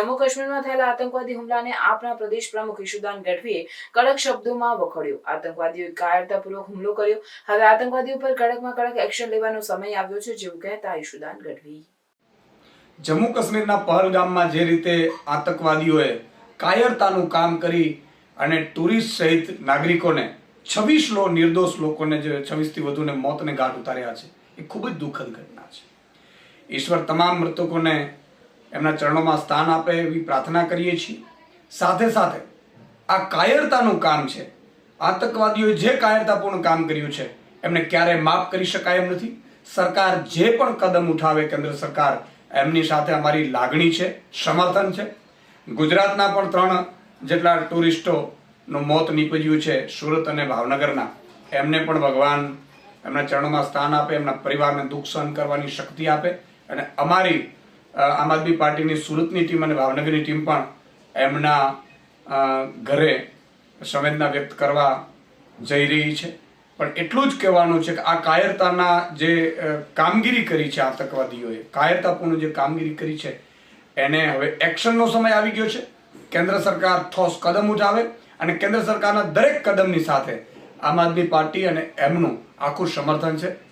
જમ્મુ કાશ્મીરમાં થયેલા આતંકવાદી હુમલાને આપના પ્રદેશ પ્રમુખ ઈશુદાન ગઢવીએ કડક શબ્દોમાં વખોડ્યો. આતંકવાદીઓએ કાયરતાપૂર્વક હુમલો કર્યો. હવે આતંકવાદીઓ પર કડકમાં કડક એક્શન લેવાનો સમય આવ્યો છે જેવું કહેતા ઈશુદાન ગઢવી. જમ્મુ કાશ્મીરના પહલગામમાં જે રીતે આતંકવાદીઓએ કાયરતાનું કામ કરી અને ટુરિસ્ટ સહિત નાગરિકોને છવ્વીસ લો નિર્દોષ લોકોને જે છવ્વીસથી વધુને મોતને ઘાટ ઉતાર્યા છે, એ ખૂબ જ દુઃખદ ઘટના છે. ઈશ્વર તમામ મૃતકોને એમના ચરણોમાં સ્થાન આપે એવી પ્રાર્થના કરીએ છીએ. સાથે સાથે આ કાયરતાનું કામ છે. આતંકવાદીઓએ જે કાયરતાપૂર્ણ કામ કર્યું છે, એમને ક્યારેય માફ કરી શકાય એમ નથી. સરકાર જે પણ કદમ ઉઠાવે કેન્દ્ર સરકાર, એમની સાથે અમારી લાગણી છે, સમર્થન છે. ગુજરાતના પણ ત્રણ જેટલા ટુરિસ્ટોનું મોત નીપજ્યું છે, સુરત અને ભાવનગરના. એમને પણ ભગવાન એમના ચરણોમાં સ્થાન આપે, એમના પરિવારને દુઃખ સહન કરવાની શક્તિ આપે અને અમારી આમ આદમી પાર્ટીની સુરતની ટીમ અને ભાવનગરની ટીમ પણ એમના ઘરે સંવેદના વ્યક્ત કરવા જઈ રહી છે. પણ એટલું જ કહેવાનું છે કે આ કાયરતાના જે કામગીરી કરી છે આતંકવાદીઓએ, કાયરતાપૂર્ણ જે કામગીરી કરી છે, એને હવે એક્શનનો સમય આવી ગયો છે. કેન્દ્ર સરકાર ઠોસ કદમ ઉઠાવે અને કેન્દ્ર સરકારના દરેક કદમની સાથે આમ આદમી પાર્ટી અને એમનું આખું સમર્થન છે.